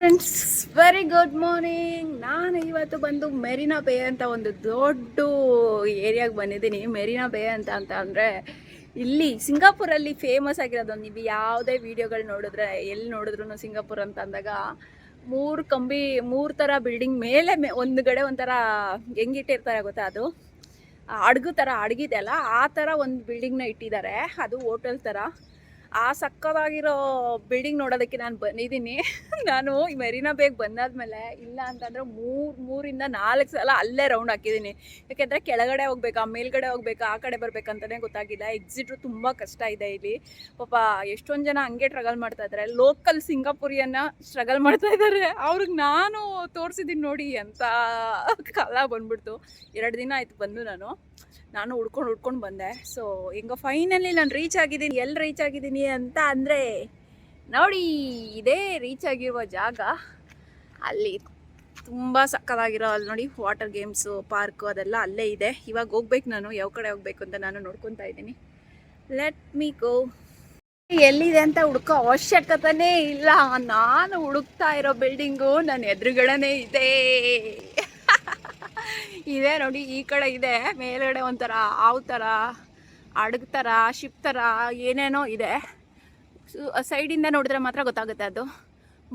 Friends very good morning ನಾನು ಇವತ್ತು ಬಂದು ಮೆರಿನಾ ಬೇ ಅಂತ ಒಂದು ದೊಡ್ಡ ಏರಿಯಾಗೆ ಬಂದಿದ್ದೀನಿ. ಮೆರಿನಾ ಬೇ ಅಂತ ಅಂತ ಅಂದರೆ ಇಲ್ಲಿ ಸಿಂಗಾಪುರಲ್ಲಿ ಫೇಮಸ್ ಆಗಿರೋದು. ನೀವು ಯಾವುದೇ ವಿಡಿಯೋಗಳು ನೋಡಿದ್ರೆ, ಎಲ್ಲಿ ನೋಡಿದ್ರು ಸಿಂಗಾಪುರ್ ಅಂತ ಅಂದಾಗ ಮೂರು ಕಂಬಿ, ಮೂರು ಥರ ಬಿಲ್ಡಿಂಗ್ ಮೇಲೆ ಮೇ, ಒಂದು ಕಡೆ ಒಂಥರ ಹೆಂಗಿಟ್ಟಿರ್ತಾರೆ ಗೊತ್ತಾ ಅದು? ಅಡ್ಗು ಥರ ಅಡ್ಗಿದೆ ಅಲ್ಲ ಆ ಥರ ಒಂದು ಬಿಲ್ಡಿಂಗ್ನ ಇಟ್ಟಿದ್ದಾರೆ. ಅದು ಹೋಟೆಲ್ ಥರ ಆ ಸಕ್ಕದಾಗಿರೋ ಬಿಲ್ಡಿಂಗ್ ನೋಡೋದಕ್ಕೆ ನಾನು ಬಂದಿದ್ದೀನಿ. ನಾನು ಈ ಮೆರಿನಾ ಬೇಗ ಬಂದಾದ್ಮೇಲೆ ಇಲ್ಲ ಅಂತಂದ್ರೆ ಮೂರು, ಮೂರಿಂದ ನಾಲ್ಕು ಸಲ ಅಲ್ಲೇ ರೌಂಡ್ ಹಾಕಿದ್ದೀನಿ. ಯಾಕೆಂದರೆ ಕೆಳಗಡೆ ಹೋಗ್ಬೇಕಾ, ಮೇಲ್ಗಡೆ ಹೋಗ್ಬೇಕಾ, ಆ ಕಡೆ ಬರಬೇಕಂತಲೇ ಗೊತ್ತಾಗಿಲ್ಲ. ಎಕ್ಸಿಟ್ರು ತುಂಬ ಕಷ್ಟ ಇದೆ ಇಲ್ಲಿ. ಪಾಪ ಎಷ್ಟೊಂದು ಜನ ಹಂಗೆ ಸ್ಟ್ರಗಲ್ ಮಾಡ್ತಾ ಇದ್ದಾರೆ ಲೋಕಲ್ ಸಿಂಗಾಪುರಿಯನ್ನ ಸ್ಟ್ರಗಲ್ ಮಾಡ್ತಾ ಇದ್ದಾರೆ ಅವ್ರಿಗೆ ನಾನು ತೋರಿಸಿದ್ದೀನಿ ನೋಡಿ ಅಂತ ಕಾಲ ಬಂದ್ಬಿಡ್ತು. ಎರಡು ದಿನ ಆಯ್ತು ಬಂದು ನಾನು. ನಾನು ಹುಡ್ಕೊಂಡು ಹುಡ್ಕೊಂಡು ಬಂದೆ. ಸೊ ಹಿಂಗ ಫೈನಲಿ ನಾನು ರೀಚ್ ಆಗಿದ್ದೀನಿ. ಎಲ್ಲಿ ರೀಚ್ ಆಗಿದ್ದೀನಿ ಅಂತ ಅಂದರೆ, ನೋಡಿ, ಇದೇ ರೀಚ್ ಆಗಿರುವ ಜಾಗ. ಅಲ್ಲಿ ತುಂಬ ಸಕ್ಕದಾಗಿರೋ ಅಲ್ಲಿ ನೋಡಿ ವಾಟರ್ ಗೇಮ್ಸು ಪಾರ್ಕು ಅದೆಲ್ಲ ಅಲ್ಲೇ ಇದೆ. ಇವಾಗ ಹೋಗ್ಬೇಕು ನಾನು, ಯಾವ ಕಡೆ ಹೋಗ್ಬೇಕು ಅಂತ ನಾನು ನೋಡ್ಕೊತಾ ಇದ್ದೀನಿ. ಲೆಟ್ ಮೀ ಗೋ ಎಲ್ಲಿದೆ ಅಂತ ಹುಡ್ಕೋ ಅವಶ್ಯಕತೆನೇ ಇಲ್ಲ. ನಾನು ಹುಡುಕ್ತಾ ಇರೋ ಬಿಲ್ಡಿಂಗು ನನ್ನ ಎದುರುಗಡೆನೇ ಇದೆ. ಇದೆ ನೋಡಿ, ಈ ಕಡೆ ಇದೆ. ಮೇಲ್ಗಡೆ ಒಂಥರ ಹಾವು ಥರ ಅಡಗ್ ಥರ ಶಿಪ್ ಥರ ಏನೇನೋ ಇದೆ. ಸೈಡಿಂದ ನೋಡಿದ್ರೆ ಮಾತ್ರ ಗೊತ್ತಾಗುತ್ತೆ ಅದು.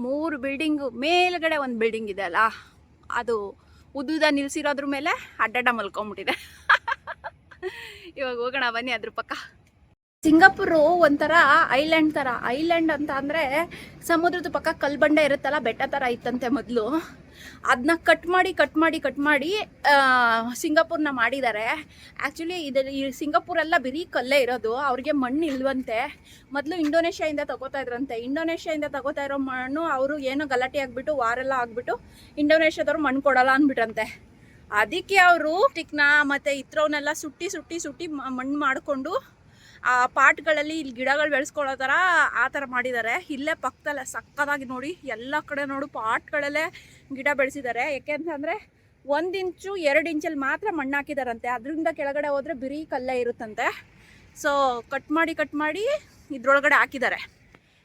ಮೂರು ಬಿಲ್ಡಿಂಗು ಮೇಲ್ಗಡೆ ಒಂದು ಬಿಲ್ಡಿಂಗ್ ಇದೆ ಅಲ್ಲ? ಅದು ಉದ್ದುದ ನಿಲ್ಸಿರೋದ್ರ ಮೇಲೆ ಅಡ್ಡಡ್ಡ ಮಲ್ಕೊಂಬಿಟ್ಟಿದೆ. ಇವಾಗ ಹೋಗೋಣ, ಬನ್ನಿ ಅದ್ರ ಪಕ್ಕ. ಸಿಂಗಾಪುರು ಒಂಥರ ಐಲ್ಯಾಂಡ್ ಥರ ಐಲ್ಯಾಂಡ್ ಅಂತ ಅಂದರೆ ಸಮುದ್ರದ ಪಕ್ಕ ಕಲ್ಬಂಡೆ ಇರುತ್ತಲ್ಲ, ಬೆಟ್ಟ ಥರ ಇತ್ತಂತೆ ಮೊದಲು. ಅದನ್ನ ಕಟ್ ಮಾಡಿ ಕಟ್ ಮಾಡಿ ಕಟ್ ಮಾಡಿ ಸಿಂಗಾಪುರ್ನ ಮಾಡಿದ್ದಾರೆ. ಆ್ಯಕ್ಚುಲಿ ಇದೆ ಸಿಂಗಾಪುರ್ ಸಿಂಗಾಪುರೆಲ್ಲ ಬಿರಿ ಕಲ್ಲೇ ಇರೋದು. ಅವ್ರಿಗೆ ಮಣ್ಣು ಇಲ್ವಂತೆ. ಮೊದಲು ಇಂಡೋನೇಷ್ಯಾಯಿಂದ ತಗೋತಾ ಇದ್ರಂತೆ. ಇಂಡೋನೇಷ್ಯಾಯಿಂದ ತಗೋತಾ ಇರೋ ಮಣ್ಣು ಅವರು ಏನೋ ಗಲಾಟೆ ಆಗಿಬಿಟ್ಟು ವಾರೆಲ್ಲ ಆಗಿಬಿಟ್ಟು ಇಂಡೋನೇಷ್ಯಾದವ್ರು ಮಣ್ಣು ಕೊಡಲ್ಲ ಅಂದ್ಬಿಟ್ರಂತೆ. ಅದಕ್ಕೆ ಅವರು ಟಿಕ್ನ ಮತ್ತು ಇತ್ರವನ್ನೆಲ್ಲ ಸುಟ್ಟಿ ಸುಟ್ಟಿ ಸುಟ್ಟಿ ಮಣ್ಣು ಮಾಡಿಕೊಂಡು ಆ ಪಾಟ್ಗಳಲ್ಲಿ ಇಲ್ಲಿ ಗಿಡಗಳು ಬೆಳೆಸ್ಕೊಳ್ಳೋ ಥರ ಆ ಥರ ಮಾಡಿದ್ದಾರೆ. ಇಲ್ಲೇ ಪಕ್ಕದಲ್ಲೇ ಸಕ್ಕದಾಗಿ ನೋಡಿ, ಎಲ್ಲ ಕಡೆ ನೋಡು ಪಾಟ್ಗಳಲ್ಲೇ ಗಿಡ ಬೆಳೆಸಿದ್ದಾರೆ. ಯಾಕೆ ಅಂತಂದರೆ ಒಂದು ಇಂಚು ಎರಡು ಇಂಚಲ್ಲಿ ಮಾತ್ರ ಮಣ್ಣು ಹಾಕಿದಾರಂತೆ. ಅದರಿಂದ ಕೆಳಗಡೆ ಹೋದರೆ ಬಿರಿ ಕಲ್ಲೇ ಇರುತ್ತಂತೆ. ಸೊ ಕಟ್ ಮಾಡಿ ಕಟ್ ಮಾಡಿ ಇದ್ರೊಳಗಡೆ ಹಾಕಿದ್ದಾರೆ.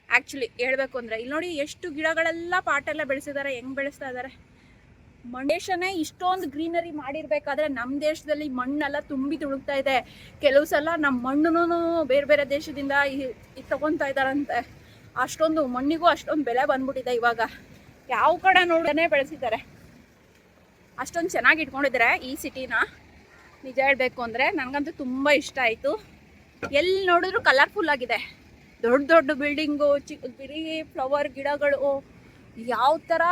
ಆ್ಯಕ್ಚುಲಿ ಹೇಳಬೇಕು ಅಂದರೆ, ಇಲ್ಲಿ ನೋಡಿ ಎಷ್ಟು ಗಿಡಗಳೆಲ್ಲ ಪಾಟೆಲ್ಲ ಬೆಳೆಸಿದ್ದಾರೆ, ಹೆಂಗೆ ಬೆಳೆಸ್ತಾ ಇದ್ದಾರೆ. ದೇಶನೇ ಇಷ್ಟೊಂದು ಗ್ರೀನರಿ ಮಾಡಿರ್ಬೇಕಾದ್ರೆ ನಮ್ಮ ದೇಶದಲ್ಲಿ ಮಣ್ಣೆಲ್ಲ ತುಂಬಿ ತುಳುಕ್ತಾ ಇದೆ. ಕೆಲವು ಸಲ ನಮ್ಮ ಮಣ್ಣು ಬೇರೆ ಬೇರೆ ದೇಶದಿಂದ ತಗೊತಾ ಇದ್ದಾರಂತೆ. ಅಷ್ಟೊಂದು ಮಣ್ಣಿಗೂ ಅಷ್ಟೊಂದು ಬೆಲೆ ಬಂದ್ಬಿಟ್ಟಿದೆ ಇವಾಗ. ಯಾವ ಕಡೆ ನೋಡೇ ಬೆಳೆಸಿದ್ದಾರೆ. ಅಷ್ಟೊಂದು ಚೆನ್ನಾಗಿ ಇಟ್ಕೊಂಡಿದ್ದಾರೆ ಈ ಸಿಟಿನ. ನಿಜ ಹೇಳಬೇಕು ಅಂದರೆ ನನಗಂತೂ ತುಂಬ ಇಷ್ಟ ಆಯಿತು. ಎಲ್ಲಿ ನೋಡಿದ್ರು ಕಲರ್ಫುಲ್ ಆಗಿದೆ. ದೊಡ್ಡ ದೊಡ್ಡ ಬಿಲ್ಡಿಂಗು ಚಿಕ್ಕ ಬಿರಿ ಫ್ಲವರ್ ಗಿಡಗಳು, ಯಾವ ಥರ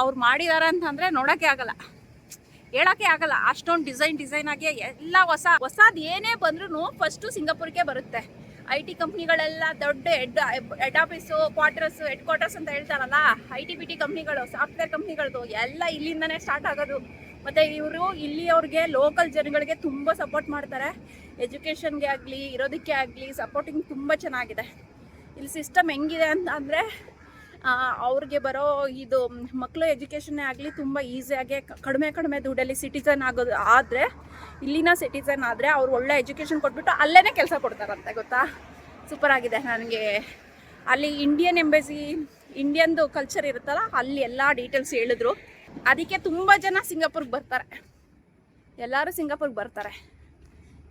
ಅವ್ರು ಮಾಡಿದಾರೆ ಅಂತಂದರೆ ನೋಡೋಕ್ಕೆ ಆಗಲ್ಲ. ಹೇಳಕ್ಕೆ ಆಗಲ್ಲ. ಅಷ್ಟೊಂದು ಡಿಸೈನ್ ಡಿಸೈನ್ ಆಗಿ ಎಲ್ಲ ಹೊಸ, ಹೊಸದು ಏನೇ ಬಂದ್ರೂ ಫಸ್ಟು ಸಿಂಗಾಪುರ್ಗೆ ಬರುತ್ತೆ. ಐ ಟಿ ಕಂಪ್ನಿಗಳೆಲ್ಲ ದೊಡ್ಡ head head office quarters head quarters ಅಂತ ಹೇಳ್ತಾರಲ್ಲ ಐ ಟಿ ಬಿ ಟಿ ಕಂಪ್ನಿಗಳು ಸಾಫ್ಟ್ವೇರ್ ಕಂಪ್ನಿಗಳದು ಎಲ್ಲ ಇಲ್ಲಿಂದನೇ ಸ್ಟಾರ್ಟ್ ಆಗೋದು. ಮತ್ತು ಇವರು ಇಲ್ಲಿ ಅವ್ರಿಗೆ ಲೋಕಲ್ ಜನಗಳಿಗೆ ತುಂಬ ಸಪೋರ್ಟ್ ಮಾಡ್ತಾರೆ. ಎಜುಕೇಷನ್ಗೆ ಆಗಲಿ, ಇರೋದಕ್ಕೆ ಆಗಲಿ ಸಪೋರ್ಟಿಂಗ್ ತುಂಬ ಚೆನ್ನಾಗಿದೆ. ಇಲ್ಲಿ ಸಿಸ್ಟಮ್ ಹೆಂಗಿದೆ ಅಂತ ಅಂದರೆ ಅವ್ರಿಗೆ ಬರೋ ಇದು ಮಕ್ಕಳು ಎಜುಕೇಷನ್ನೇ ಆಗಲಿ ತುಂಬ ಈಸಿಯಾಗಿ ಕಡಿಮೆ ಕಡಿಮೆ ದುಡ್ಡಲ್ಲಿ ಸಿಟಿಸನ್ ಆಗೋದು ಆದರೆ, ಇಲ್ಲಿನ ಸಿಟಿಸನ್ ಆದರೆ ಅವ್ರು ಒಳ್ಳೆ ಎಜುಕೇಷನ್ ಕೊಟ್ಬಿಟ್ಟು ಅಲ್ಲೇ ಕೆಲಸ ಕೊಡ್ತಾರಂತೆ, ಗೊತ್ತಾ? ಸೂಪರ್ ಆಗಿದೆ ನನಗೆ. ಅಲ್ಲಿ ಇಂಡಿಯನ್ ಎಂಬಸಿ ಇಂಡಿಯನ್ದು ಕಲ್ಚರ್ ಇರುತ್ತಲ್ಲ, ಅಲ್ಲಿ ಎಲ್ಲ ಡೀಟೇಲ್ಸ್ ಹೇಳಿದ್ರು. ಅದಕ್ಕೆ ತುಂಬ ಜನ ಸಿಂಗಾಪುರ್ಗೆ ಬರ್ತಾರೆ. ಎಲ್ಲರೂ ಸಿಂಗಾಪುರ್ಗೆ ಬರ್ತಾರೆ.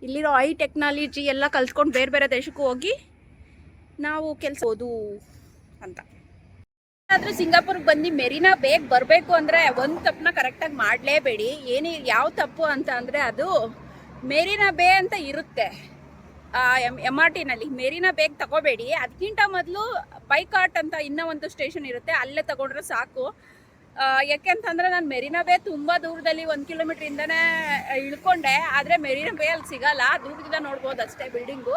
ಇಲ್ಲಿರೋ ಐ ಟೆಕ್ನಾಲಜಿ ಎಲ್ಲ ಕಲ್ತ್ಕೊಂಡು ಬೇರೆ ಬೇರೆ ದೇಶಕ್ಕೂ ಹೋಗಿ ನಾವು ಕೆಲಸ ಓದು ಅಂತ. ಆದ್ರೂ ಸಿಂಗಾಪುರ್ಗೆ ಬಂದು ಮೆರಿನಾ ಬೇಗ ಬರಬೇಕು ಅಂದ್ರೆ ಒಂದು ತಪ್ಪನ್ನ ಕರೆಕ್ಟಾಗಿ ಮಾಡಲೇಬೇಡಿ. ಏನೇ ಯಾವ ತಪ್ಪು ಅಂತ ಅಂದ್ರೆ ಅದು ಮೆರಿನಾ ಬೇ ಅಂತ ಇರುತ್ತೆ. ಎಂ ಆರ್ ಟಿನಲ್ಲಿ ಮೆರಿನಾ ಬೇಗ ತಗೋಬೇಡಿ. ಅದಕ್ಕಿಂತ ಮೊದಲು ಬೈಕಾಟ್ ಅಂತ ಇನ್ನೂ ಒಂದು ಸ್ಟೇಷನ್ ಇರುತ್ತೆ. ಅಲ್ಲೇ ತಗೊಂಡ್ರೆ ಸಾಕು. ಯಾಕೆಂತಂದ್ರೆ ನಾನು ಮೆರಿನಾ ಬೇ ತುಂಬ ದೂರದಲ್ಲಿ ಒಂದು ಕಿಲೋಮೀಟ್ರಿಂದನೇ ಇಳ್ಕೊಂಡೆ. ಆದರೆ ಮೆರಿನಾ ಬೇ ಅಲ್ಲಿ ಸಿಗಲ್ಲ. ದೂರದಿಂದ ನೋಡ್ಬೋದು ಅಷ್ಟೇ ಬಿಲ್ಡಿಂಗು.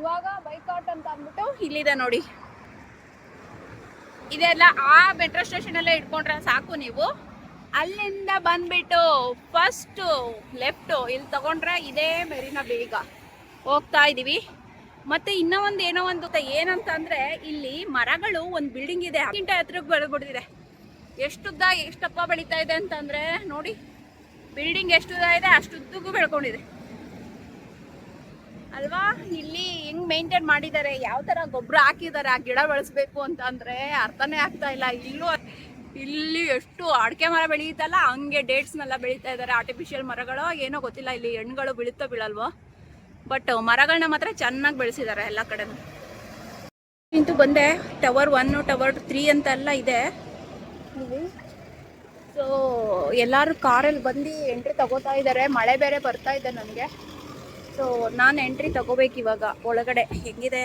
ಇವಾಗ ಬೈಕಾಟ್ ಅಂತ ಅಂದ್ಬಿಟ್ಟು ಇಲ್ಲಿದೆ ನೋಡಿ. ಇದೆಲ್ಲ ಆ ಮೆಟ್ರೋ ಸ್ಟೇಷನಲ್ಲೇ ಇಟ್ಕೊಂಡ್ರೆ ಸಾಕು ನೀವು. ಅಲ್ಲಿಂದ ಬಂದ್ಬಿಟ್ಟು ಫಸ್ಟು ಲೆಫ್ಟು ಇಲ್ಲಿ ತಗೊಂಡ್ರೆ ಇದೇ ಮೆರಿನ ಬೇಗ ಹೋಗ್ತಾ ಇದ್ದೀವಿ ಮತ್ತೆ ಇನ್ನೂ ಒಂದು ಏನೋ ಒಂದು? ಏನಂತ ಅಂದ್ರೆ ಇಲ್ಲಿ ಮರಗಳು ಒಂದು ಬಿಲ್ಡಿಂಗ್ ಇದೆ. ಗಿಂಟ ಎತ್ತರಕ್ಕೆ ಬೆಳೆದ್ಬಿಡ್ತಿದೆ. ಎಷ್ಟುದ್ದ ಎಷ್ಟಪ್ಪ ಬೆಳೀತಾ ಇದೆ ಅಂತಂದ್ರೆ ನೋಡಿ ಬಿಲ್ಡಿಂಗ್ ಎಷ್ಟು ಉದ್ದ ಇದೆ ಅಷ್ಟುದ್ದಕ್ಕೂ ಬೆಳ್ಕೊಂಡಿದೆ. ಅಲ್ವಾ? ಇಲ್ಲಿ ಹೆಂಗ್ ಮೇಂಟೈನ್ ಮಾಡಿದ್ದಾರೆ? ಯಾವ ತರ ಗೊಬ್ಬರ ಹಾಕಿದ್ದಾರೆ? ಆ ಗಿಡ ಬೆಳೆಸ್ಬೇಕು ಅಂತ ಅಂದ್ರೆ ಅರ್ಥನೇ ಆಗ್ತಾ ಇಲ್ಲ. ಇಲ್ಲೂ ಇಲ್ಲಿ ಎಷ್ಟು ಅಡಿಕೆ ಮರ ಬೆಳೆಯುತ್ತಲ್ಲ ಹಂಗೆ ಡೇಟ್ಸ್ನೆಲ್ಲ ಬೆಳೀತಾ ಇದ್ದಾರೆ. ಆರ್ಟಿಫಿಷಿಯಲ್ ಮರಗಳು ಏನೋ ಗೊತ್ತಿಲ್ಲ, ಇಲ್ಲಿ ಹೆಣ್ಗಳು ಬೀಳುತ್ತೋ ಬೀಳಲ್ವೋ? ಬಟ್ ಮರಗಳನ್ನ ಮಾತ್ರ ಚೆನ್ನಾಗಿ ಬೆಳೆಸಿದ್ದಾರೆ ಎಲ್ಲ ಕಡೆ ಇಂತೂ ಬಂದೆ. ಟವರ್ ಒನ್ ಟವರ್ ತ್ರೀ ಅಂತೆಲ್ಲ ಇದೆ. ಸೊ ಎಲ್ಲರೂ ಕಾರಲ್ಲಿ ಬಂದು ಎಂಟ್ರಿ ತಗೋತಾ ಇದ್ದಾರೆ. ಮಳೆ ಬೇರೆ ಬರ್ತಾ ಇದೆ ನನಗೆ. ಸೊ ನಾನು ಎಂಟ್ರಿ ತಗೋಬೇಕು ಇವಾಗ, ಒಳಗಡೆ. ಹೆಂಗಿದೆ?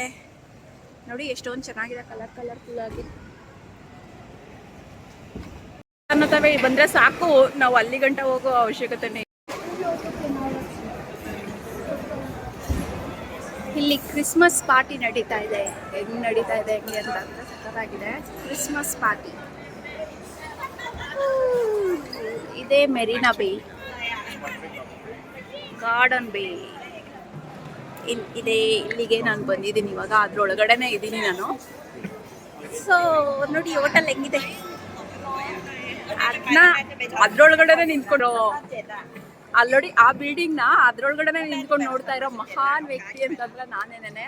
ನೋಡಿ, ಎಷ್ಟೊಂದು ಚೆನ್ನಾಗಿದೆ ಕಲರ್ ಕಲರ್ಫುಲ್ ಆಗಿ. ಅನ್ನೋತವೆ ಬಂದ್ರೆ ಸಾಕು. ನಾವು ಅಲ್ಲಿ ಗಂಟ ಹೋಗೋ ಅವಶ್ಯಕತೆನೇ ಇಲ್ಲಿ. ಕ್ರಿಸ್ಮಸ್ ಪಾರ್ಟಿ ನಡೀತಾ ಇದೆ. ಹೆಂಗ್ ನಡೀತಾ ಇದೆ, ಹೆಂಗೆ ಅಂತ ಸಕ್ಕತ್ತಾಗಿದೆ ಕ್ರಿಸ್ಮಸ್ ಪಾರ್ಟಿ ಇದೇ ಮೆರಿನಾ ಬೇ. Garden Bay. ಇದೇ, ಇಲ್ಲಿಗೆ ನಾನು ಬಂದಿದ್ದೀನಿ ಇವಾಗ, ಅದ್ರೊಳಗಡೆನೆ ಇದ್ದೀನಿ ನಾನು. ಸೊ ನೋಡಿ ಹೋಟೆಲ್ ಹೆಂಗಿದೆ? ಅದನ್ನ ಅದ್ರೊಳಗಡೆನೆ ನಿಂತ್ಕೊಂಡು ಅಲ್ಲಿ ನೋಡಿ, ಆ ಬಿಲ್ಡಿಂಗ್ನ ಅದ್ರೊಳಗಡೆನೆ ನಿಂತ್ಕೊಂಡು ನೋಡ್ತಾ ಇರೋ ಮಹಾನ್ ವ್ಯಕ್ತಿ ಅಂತಂದ್ರೆ ನಾನೇನೇನೆ.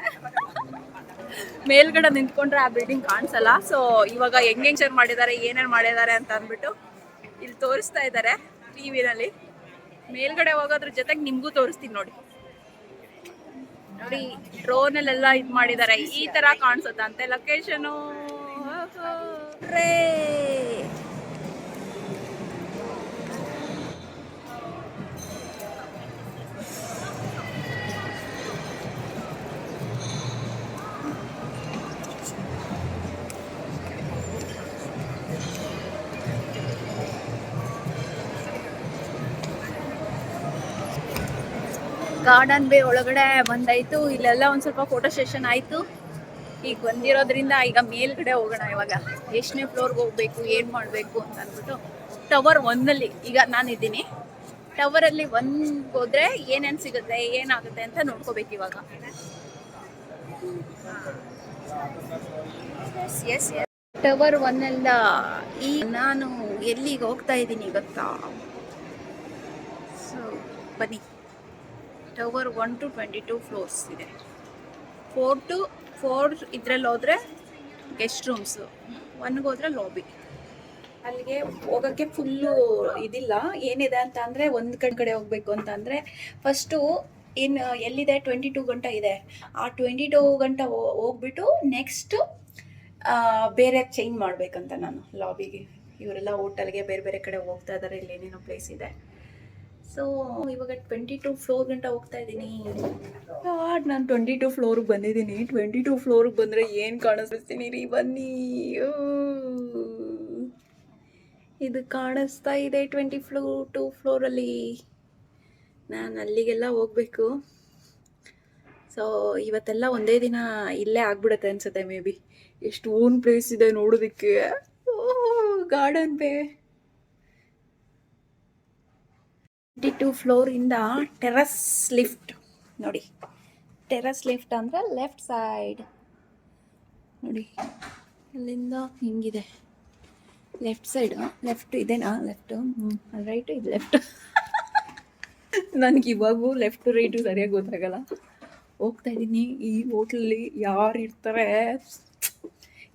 ಮೇಲ್ಗಡೆ ನಿಂತ್ಕೊಂಡ್ರೆ ಆ ಬಿಲ್ಡಿಂಗ್ ಕಾಣಿಸಲ್ಲ. ಸೊ ಇವಾಗ ಹೆಂಗ್ ಮಾಡಿದ್ದಾರೆ ಏನೇನು ಮಾಡಿದ್ದಾರೆ ಅಂತ ಅಂದ್ಬಿಟ್ಟು ಇಲ್ಲಿ ತೋರಿಸ್ತಾ ಇದ್ದಾರೆ ಟಿವಿನಲ್ಲಿ ಮೇಲ್ಗಡೆ ಹೋಗೋದ್ರ ಜೊತೆಗೆ ನಿಮಗೂ ತೋರಿಸ್ತೀನಿ ನೋಡಿ. ನೋಡಿ ಡ್ರೋನ್ ಅಲ್ಲೆಲ್ಲ ಇದು ಮಾಡಿದ್ದಾರೆ ಈ ತರ ಕಾಣಿಸುತ್ತಂತೆ. ಲೊಕೇಶನು ಗಾರ್ಡನ್ ಬೇ ಒಳಗಡೆ ಬಂದಾಯ್ತು. ಇಲ್ಲೆಲ್ಲ ಒಂದ್ ಸ್ವಲ್ಪ ಫೋಟೋ ಸೆಷನ್ ಆಯ್ತು. ಈಗ ಬಂದಿರೋದ್ರಿಂದ ಈಗ ಮೇಲ್ಗಡೆ ಹೋಗೋಣ ಇವಾಗ. ಎಷ್ಟನೇ ಫ್ಲೋರ್ಗೆ ಹೋಗ್ಬೇಕು, ಏನ್ ಮಾಡ್ಬೇಕು ಅಂತ ಅಂದ್ಬಿಟ್ಟು ಟವರ್ ಒಂದಲ್ಲಿ ಈಗ ನಾನಿದ್ದೀನಿ. ಅಲ್ಲಿ ಒಂದ್ ಹೋದ್ರೆ ಏನೇನ್ ಸಿಗುತ್ತೆ, ಏನಾಗುತ್ತೆ ಅಂತ ನೋಡ್ಕೋಬೇಕು ಇವಾಗ. ಟವರ್ ಒನ್ನೆಲ್ಲ ಈ ನಾನು ಎಲ್ಲಿಗೆ ಹೋಗ್ತಾ ಇದ್ದೀನಿ ಗೊತ್ತಾ? ಸೊ ಬನ್ನಿ. Tower one two twenty two floors ಇದೆ. ಫೋರ್ ಟು ಫೋರ್ ಇದರಲ್ಲಿ ಹೋದ್ರೆ ಗೆಸ್ಟ್ ರೂಮ್ಸು ಒನ್ಗೆ ಹೋದ್ರೆ ಲಾಬಿ ಅಲ್ಲಿಗೆ ಹೋಗೋಕ್ಕೆ ಫುಲ್ಲು ಇದಿಲ್ಲ. ಏನಿದೆ ಅಂತ ಅಂದರೆ ಒಂದು ಕಡೆ ಕಡೆ ಹೋಗಬೇಕು ಅಂತ ಅಂದರೆ ಫಸ್ಟು ಏನು ಎಲ್ಲಿದೆ? ಟ್ವೆಂಟಿ ಟೂ ಗಂಟೆ ಇದೆ. ಆ ಟ್ವೆಂಟಿ ಟೂ ಗಂಟೆ ಹೋಗ್ಬಿಟ್ಟು ನೆಕ್ಸ್ಟು ಬೇರೆ ಚೇಂಜ್ ಮಾಡಬೇಕಂತ ನಾನು ಲಾಬಿಗೆ ಇವರೆಲ್ಲ ಹೋಟೆಲ್ಗೆ ಬೇರೆ ಬೇರೆ ಕಡೆ ಹೋಗ್ತಾ ಇದ್ದಾರೆ ಇಲ್ಲಿ ಏನೇನೋ ಪ್ಲೇಸ್ ಇದೆ. ಸೊ ಇವಾಗ ಟ್ವೆಂಟಿ ಟು ಫ್ಲೋರ್ ಗಂಟ ಹೋಗ್ತಾ ಇದ್ದೀನಿ. ನಾನು ಟ್ವೆಂಟಿ ಟು ಫ್ಲೋರ್ಗೆ ಬಂದಿದ್ದೀನಿ. ಟ್ವೆಂಟಿ ಟು ಫ್ಲೋರ್ಗೆ ಬಂದರೆ ಏನು ಕಾಣಿಸ್ತೀನಿ? ರೀ ಬನ್ನಿ. ಇದು ಕಾಣಿಸ್ತಾ ಇದೆ ಟ್ವೆಂಟಿ ಫ್ಲೋ ಟು ಫ್ಲೋರಲ್ಲಿ ನಾನು ಅಲ್ಲಿಗೆಲ್ಲ ಹೋಗಬೇಕು. ಸೊ ಇವತ್ತೆಲ್ಲ ಒಂದೇ ದಿನ ಇಲ್ಲೇ ಆಗ್ಬಿಡುತ್ತೆ ಅನ್ಸುತ್ತೆ ಮೇ ಬಿ ಎಷ್ಟು ಓನ್ ಪ್ಲೇಸ್ ಇದೆ ನೋಡೋದಕ್ಕೆ. Garden bay. ಟ್ವೆಂಟಿ ಟು ಫ್ಲೋರಿಂದ ಟೆರಸ್ ಲಿಫ್ಟ್ ನೋಡಿ ಟೆರಸ್ ಲಿಫ್ಟ್ ಅಂದರೆ ಲೆಫ್ಟ್ ಸೈಡ್ ನೋಡಿ, ಅಲ್ಲಿಂದ ಹಿಂಗಿದೆ. ಲೆಫ್ಟ್ ಸೈಡ್ ಲೆಫ್ಟ್ ಇದೇನಾ? ಲೆಫ್ಟ್ ರೈಟು ಇದು ಲೆಫ್ಟ್ ನನಗೆ ಇವಾಗೂ ಲೆಫ್ಟ್ ರೈಟು ಸರಿಯಾಗಿ ಗೊತ್ತಾಗಲ್ಲ. ಹೋಗ್ತಾ ಇದ್ದೀನಿ ಈ ಹೋಟ್ಲಲ್ಲಿ ಯಾರು ಇರ್ತಾರೆ?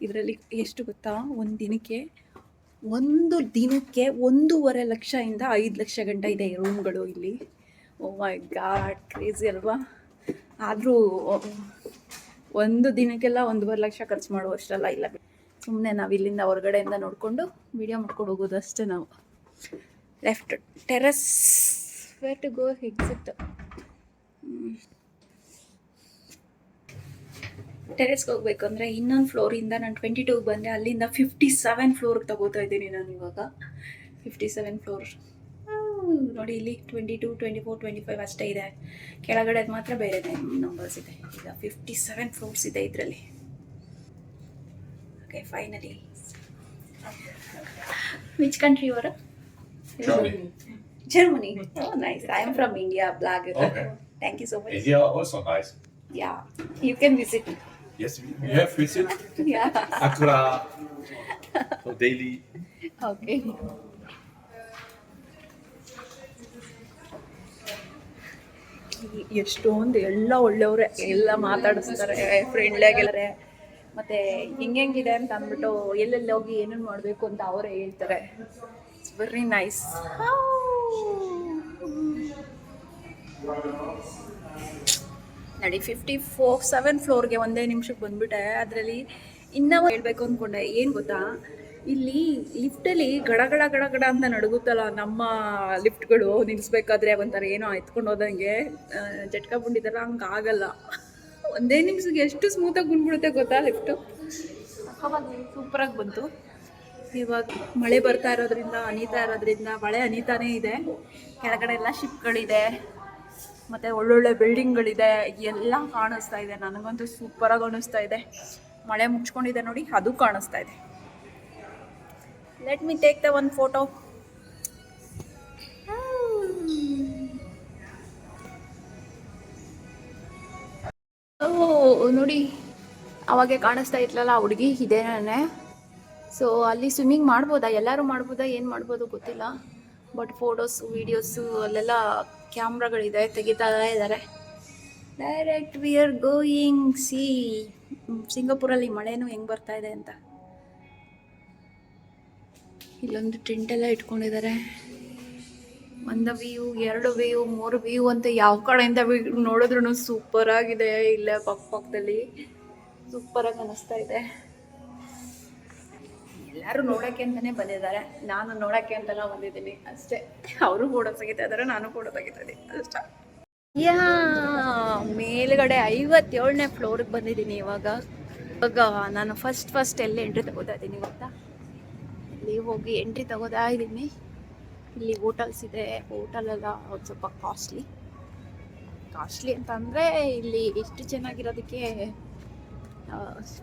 ಇದರಲ್ಲಿ ಎಷ್ಟು ಗೊತ್ತಾ? ಒಂದು ದಿನಕ್ಕೆ ಒಂದು ದಿನಕ್ಕೆ ಒಂದೂವರೆ ಲಕ್ಷದಿಂದ ಐದು ಲಕ್ಷ ಗಂಟ ಇದೆ ಈ ರೂಮ್ಗಳು ಇಲ್ಲಿ. ಓ ಮೈ ಗಾಡ್ ಕ್ರೇಜಿ ಅಲ್ವಾ? ಆದರೂ ಒಂದು ದಿನಕ್ಕೆಲ್ಲ ಒಂದೂವರೆ ಲಕ್ಷ ಖರ್ಚು ಮಾಡುವಷ್ಟಲ್ಲ ಇಲ್ಲ. ಸುಮ್ಮನೆ ನಾವು ಇಲ್ಲಿಂದ ಹೊರಗಡೆಯಿಂದ ನೋಡಿಕೊಂಡು ವಿಡಿಯೋ ಮಾಡ್ಕೊಂಡು ಹೋಗೋದು ಅಷ್ಟೇ ನಾವು. Left terrace where to go exit ಟೆರೆಸ್ಗೆ ಹೋಗ್ಬೇಕು ಅಂದರೆ ಇನ್ನೊಂದು ಫ್ಲೋರಿಂದ ನಾನು ಟ್ವೆಂಟಿ ಟೂಗೆ ಬಂದೆ ಅಲ್ಲಿಂದ ಫಿಫ್ಟಿ ಸೆವೆನ್ ಫ್ಲೋರ್ಗೆ ತಗೋತಾ ಇದ್ದೀನಿ ನಾನು ಇವಾಗ. ಫಿಫ್ಟಿ ಸೆವೆನ್ ಫ್ಲೋರ್ ನೋಡಿ ಇಲ್ಲಿ twenty two twenty four twenty five ಅಷ್ಟೇ ಇದೆ. ಕೆಳಗಡೆ ಮಾತ್ರ ಬೇರೆ ಇದೆ ನಂಬರ್ಸ್ ಇದೆ. ಈಗ ಫಿಫ್ಟಿ ಸೆವೆನ್ ಫ್ಲೋರ್ಸ್ ಇದೆ ಇದರಲ್ಲಿ. ಓಕೆ ಫೈನಲಿ ವಿಚ್ ಕಂಟ್ರಿ ಅವರು Germany. Germany nice I am from India blog Okay. Thank you so much India also nice. Yeah you can visit Yes, we, we have visit Yeah. Accra for daily. Okay ಎಷ್ಟೊಂದು ಎಲ್ಲ ಒಳ್ಳೆಯವ್ರೆ ಎಲ್ಲ ಮಾತಾಡಿಸ್ತಾರೆ friendly ಆಗಿದ್ದಾರೆ. ಮತ್ತೆ ಹೆಂಗೆಂಗಿದೆ ಅಂತ ಅಂದ್ಬಿಟ್ಟು ಎಲ್ಲೆಲ್ಲಿ ಹೋಗಿ ಏನೇನು ಮಾಡಬೇಕು ಅಂತ ಅವರೇ ಹೇಳ್ತಾರೆ. ಇಟ್ಸ್ ವೆರಿ ನೈಸ್ ನಡಿ ಫಿಫ್ಟಿ ಫೋರ್ ಸೆವೆನ್ ಫ್ಲೋರ್ಗೆ ಒಂದೇ ನಿಮಿಷಕ್ಕೆ ಬಂದ್ಬಿಟ್ಟೆ. ಅದರಲ್ಲಿ ಇನ್ನೂ ಹೇಳಬೇಕು ಅಂದ್ಕೊಂಡೆ ಏನು ಗೊತ್ತಾ? ಇಲ್ಲಿ ಲಿಫ್ಟಲ್ಲಿ ಗಡಗಡ ಗಡಗಡ ಗಡ ಗಡ ಅಂತ ನಡುಗುತ್ತಲ್ಲ ನಮ್ಮ ಲಿಫ್ಟ್ಗಳು ನಿಲ್ಲಿಸ್ಬೇಕಾದ್ರೆ ಒಂಥರ ಏನೋ ಎತ್ಕೊಂಡು ಹೋದಂಗೆ. ಜಟ್ಕ ಬಂದಿದ್ದಲ್ಲ ಹಂಗೆ ಆಗಲ್ಲ. ಒಂದೇ ನಿಮಿಷಕ್ಕೆ ಎಷ್ಟು ಸ್ಮೂತಾಗಿ ಬಂದ್ಬಿಡುತ್ತೆ ಗೊತ್ತಾ ಲಿಫ್ಟು ಸೂಪರಾಗಿ ಬಂತು. ಇವಾಗ ಮಳೆ ಬರ್ತಾ ಇರೋದ್ರಿಂದ ಅನಿತಾ ಇರೋದ್ರಿಂದ ಮಳೆ ಅನಿತಾನೇ ಇದೆ. ಕೆಳಗಡೆ ಎಲ್ಲ ಶಿಪ್ಗಳಿದೆ ಮತ್ತು ಒಳ್ಳೊಳ್ಳೆ ಬಿಲ್ಡಿಂಗ್ಗಳಿದೆ ಎಲ್ಲ ಕಾಣಿಸ್ತಾ ಇದೆ. ನನಗಂತೂ ಸೂಪರಾಗಿ ಅನಿಸ್ತಾ ಇದೆ. ಮಳೆ ಮುಚ್ಕೊಂಡಿದೆ ನೋಡಿ, ಅದು ಕಾಣಿಸ್ತಾ ಇದೆ. ಲೆಟ್ ಮಿ ಟೇಕ್ ದ ಒಂದು ಫೋಟೋ ನೋಡಿ, ಅವಾಗೆ ಕಾಣಿಸ್ತಾ ಇತ್ತಲ್ಲ ಹುಡುಗಿ ಇದೇನೇ ಸೊ ಅಲ್ಲಿ ಸ್ವಿಮ್ಮಿಂಗ್ ಮಾಡ್ಬೋದಾ? ಎಲ್ಲರೂ ಮಾಡ್ಬೋದಾ? ಏನು ಮಾಡ್ಬೋದು ಗೊತ್ತಿಲ್ಲ. ಬಟ್ ಫೋಟೋಸ್ ವೀಡಿಯೋಸು ಅಲ್ಲೆಲ್ಲ ಕ್ಯಾಮ್ರಾಗಳಿದೆ ತೆಗಿತಾ ಇದ್ದಾರೆ ಡೈರೆಕ್ಟ್ ವಿ ಆರ್ ಗೋಯಿಂಗ್ ಸಿ ಸಿಂಗಾಪುರಲ್ಲಿ ಮಳೆನೂ ಹೆಂಗೆ ಬರ್ತಾ ಇದೆ ಅಂತ. ಇಲ್ಲೊಂದು ಟೆಂಟ್ ಎಲ್ಲ ಇಟ್ಕೊಂಡಿದ್ದಾರೆ ಒಂದು ವ್ಯೂ ಎರಡು ವ್ಯೂ ಮೂರು ವ್ಯೂ ಅಂತ ಯಾವ ಕಡೆಯಿಂದ ನೋಡಿದ್ರು ಸೂಪರ್ ಆಗಿದೆ, ಇಲ್ಲೇ ಪಕ್ಕ ಪಕ್ಕದಲ್ಲಿ ಸೂಪರಾಗಿ ಅನ್ನಿಸ್ತಾ ಇದೆ. ಎಲ್ಲರೂ ನೋಡೋಕ್ಕೆ ಅಂತಾನೆ ಬಂದಿದ್ದಾರೆ. ನಾನು ನೋಡೋಕ್ಕೆ ಅಂತೆಲ್ಲ ಬಂದಿದ್ದೀನಿ. ಅಷ್ಟೇ. ಅವರು ತೆಗಿತಾ ಇದ್ದಾರೆ, ನಾನು ಫೋಟೋ ತೆಗಿತಾ ಇದ್ದೀನಿ. ಅಷ್ಟೇ ಯಾ, ಮೇಲ್ಗಡೆ ಐವತ್ತೇಳನೇ ಫ್ಲೋರಿಗೆ ಬಂದಿದ್ದೀನಿ ಇವಾಗ. ಇವಾಗ ನಾನು ಫಸ್ಟ್ ಫಸ್ಟ್ ಎಲ್ಲಿ ಎಂಟ್ರಿ ತಗೋತಾ ಇದ್ದೀನಿ ಗೊತ್ತಾ? ಇಲ್ಲಿ ಹೋಗಿ ಎಂಟ್ರಿ ತಗೋತಾ ಇದ್ದೀನಿ. ಇಲ್ಲಿ ಹೋಟೆಲ್ಸ್ ಇದೆ. ಹೋಟೆಲ್ ಎಲ್ಲ ಒಂದು ಸ್ವಲ್ಪ ಕಾಸ್ಟ್ಲಿ ಕಾಸ್ಟ್ಲಿ ಅಂತಂದರೆ ಇಲ್ಲಿ ಎಷ್ಟು ಚೆನ್ನಾಗಿರೋದಕ್ಕೆ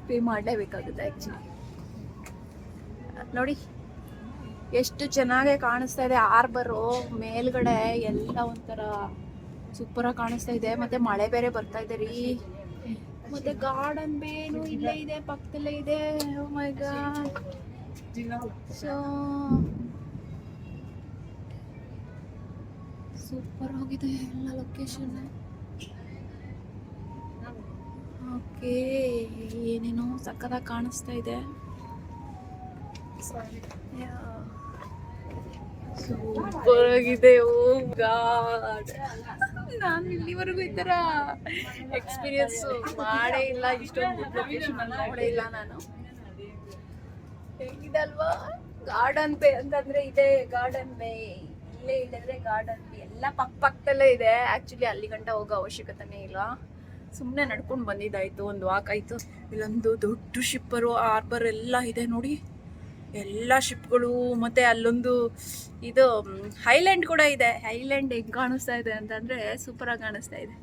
ಪೇ ಮಾಡಲೇಬೇಕಾಗುತ್ತೆ ಆ್ಯಕ್ಚುಲಿ ನೋಡಿ, ಎಷ್ಟು ಚೆನ್ನಾಗಿ ಕಾಣಿಸ್ತಾ ಇದೆ, ಆರ್ಬರು, ಮೇಲ್ಗಡೆ ಎಲ್ಲ ಒಂಥರ ಸೂಪರಾಗಿ ಕಾಣಿಸ್ತಾ ಇದೆ. ಮತ್ತೆ ಮಳೆ ಬೇರೆ ಬರ್ತಾ ಇದೆ ರೀ. ಮತ್ತೆ ಗಾರ್ಡನ್ ಬೇನು ಇಲ್ಲೇ ಇದೆ, ಪಕ್ಕದಲ್ಲೇ ಇದೆ. Oh ಸೊ ಸೂಪರ್ ಆಗಿದೆ ಎಲ್ಲ ಲೊಕೇಶನ್ ಓಕೆ ಏನೇನೋ ಸಕ್ಕದಾಗಿ ಕಾಣಿಸ್ತಾ ಇದೆ. ಸೂಪರ್ ಆಗಿದೆ ಓ ಗಾಡ್. ನಾನು ಇಲ್ಲಿವರೆಗೂ ಈ ಥರ ಎಕ್ಸ್ಪೀರಿಯನ್ಸ್ ಮಾಡೇ ಇಲ್ಲ, ಇಷ್ಟೊಂದು ಲೊಕೇಶನ್ ಇಲ್ಲ ನಾನು. ಹೇಗಿದೆ ಅಲ್ವಾ? ಗಾರ್ಡನ್ ಪೇ ಅಂತಂದ್ರೆ ಇದೆ, ಗಾರ್ಡನ್ ಬೇ ಇಲ್ಲೇ ಇಲ್ಲದ್ರೆ ಗಾರ್ಡನ್ ಎಲ್ಲ ಪಕ್ಕ ಪಕ್ಕದಲ್ಲೇ ಇದೆ. ಆಕ್ಚುಲಿ ಅಲ್ಲಿ ಗಂಟ ಹೋಗೋ ಅವಶ್ಯಕತೆನೇ ಇಲ್ಲ. ಸುಮ್ಮನೆ ನಡ್ಕೊಂಡು ಬಂದಿದ್ದಾಯ್ತು, ಒಂದು ವಾಕ್ ಆಯ್ತು. ಇಲ್ಲೊಂದು ದೊಡ್ಡ ಶಿಪ್ಪರು ಆರ್ಬರ್ ಎಲ್ಲ ಇದೆ ನೋಡಿ. ಎಲ್ಲ ಶಿಪ್ಗಳು ಮತ್ತೆ ಅಲ್ಲೊಂದು ಇದು ಹೈಲ್ಯಾಂಡ್ ಕೂಡ ಇದೆ. ಹೈಲ್ಯಾಂಡ್ ಹೆಂಗ್ ಕಾಣಿಸ್ತಾ ಇದೆ ಅಂತಂದ್ರೆ ಸೂಪರಾಗಿ ಕಾಣಿಸ್ತಾ ಇದೆ.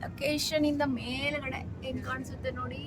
ಲೊಕೇಶನ್ ಇಂದ ಮೇಲ್ಗಡೆ ಹೆಂಗ್ ಕಾಣಿಸುತ್ತೆ ನೋಡಿ.